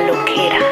Loquera.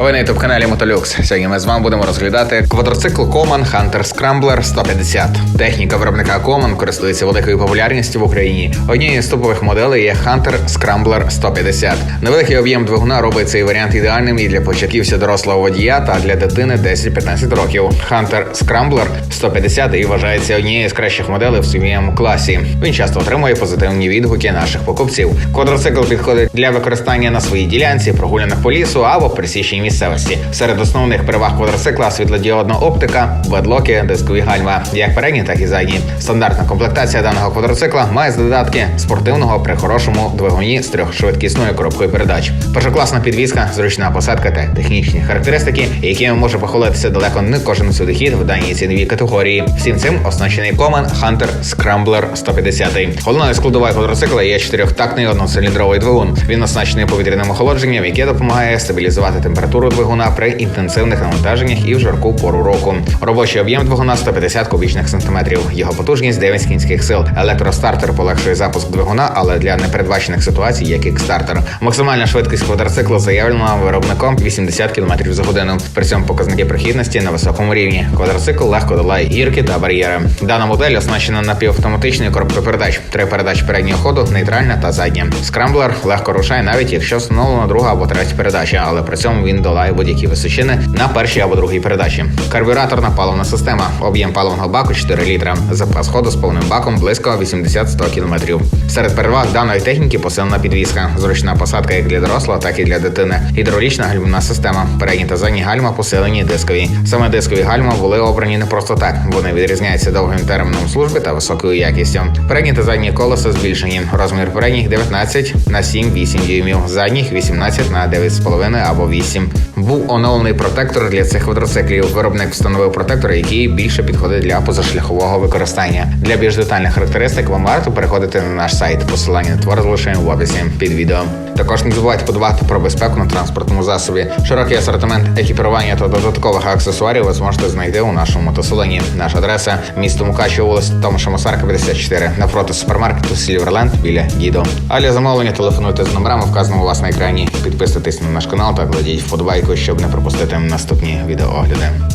Ви на ютуб каналі Мотолюкс. Сьогодні ми з вами будемо розглядати квадроцикл Coman Hunter Scrambler 150. Техніка виробника Coman користується великою популярністю в Україні. Однією з топових моделей є Hunter Scrambler 150. Невеликий об'єм двигуна робить цей варіант ідеальним і для початківця дорослого водія та для дитини 10-15 років. Hunter Scrambler 150 і вважається однією з кращих моделей в своєму класі. Він часто отримує позитивні відгуки наших покупців. Квадроцикл підходить для використання на своїй ділянці, прогулянок по лісу або присічній місцевості. Серед основних переваг квадроцикла світлодіодна оптика, ведлоки, дискові гальма, як передні, так і задні. Стандартна комплектація даного квадроцикла має з додатки спортивного при хорошому двигуні з трьохшвидкісною коробкою передач. Першокласна підвізка, зручна посадка та технічні характеристики, якими може похвалитися далеко не кожен судохід в даній ціновій категорії. Всім цим оснащений Coman Hunter Scrambler 150. Головною складовою квадроцикла є чотирьохтактний одноциліндровий двигун. Він оснащений повітряним охолодженням, яке допомагає стабілізувати температуру двигуна при інтенсивних навантаженнях і в жарку пору року. Робочий об'єм двигуна 150 кубічних сантиметрів. Його потужність 9 кінських сил. Електростартер полегшує запуск двигуна, але для непередбачених ситуацій є кікстартер. Максимальна швидкість квадроцикла заявлена виробником 80 км за годину. При цьому показники прохідності на високому рівні. Квадроцикл легко долає гірки та бар'єри. Дана модель оснащена напівавтоматичною коробкою передач. Три передач переднього ходу, нейтральна та задня. Скрамблер легко рушає, навіть якщо встановлена друга або третя передача, але при цьому він долає будь-які височини на першій або другій передачі. Карбюраторна паливна система. Об'єм паливного баку 4 літра. Запас ходу з повним баком близько 80-100 км. Серед переваг даної техніки посилена підвізка, зручна посадка як для дорослого, так і для дитини. Гідравлічна гальмівна система. Передні та задні гальма посилені дискові. Саме дискові гальма були обрані не просто так. Вони відрізняються довгим терміном служби та високою якістю. Передні та задні колеса збільшені. Розмір передніх 19 на 7-8 дюймів, задніх 18 на 9,5 або 8. Був оновлений протектор для цих квадроциклів. Виробник встановив протектор, який більше підходить для позашляхового використання. Для більш детальних характеристик вам варто переходити на наш сайт. Посилання на твор залишаємо в описі під відео. Також не забувайте подбати про безпеку на транспортному засобі. Широкий асортимент екіпірування та додаткових аксесуарів ви зможете знайти у нашому мотосалоні. Наша адреса місто Мукачево, вулиця Томаша Масарка, 54, навпроти супермаркету Сільверленд біля Дідо. А для замовлення телефонуйте з номерами, вказаними у вас на екрані. Підписуйтесь на наш канал та кладіть вподобайку, щоб не пропустити наступні відеоогляди.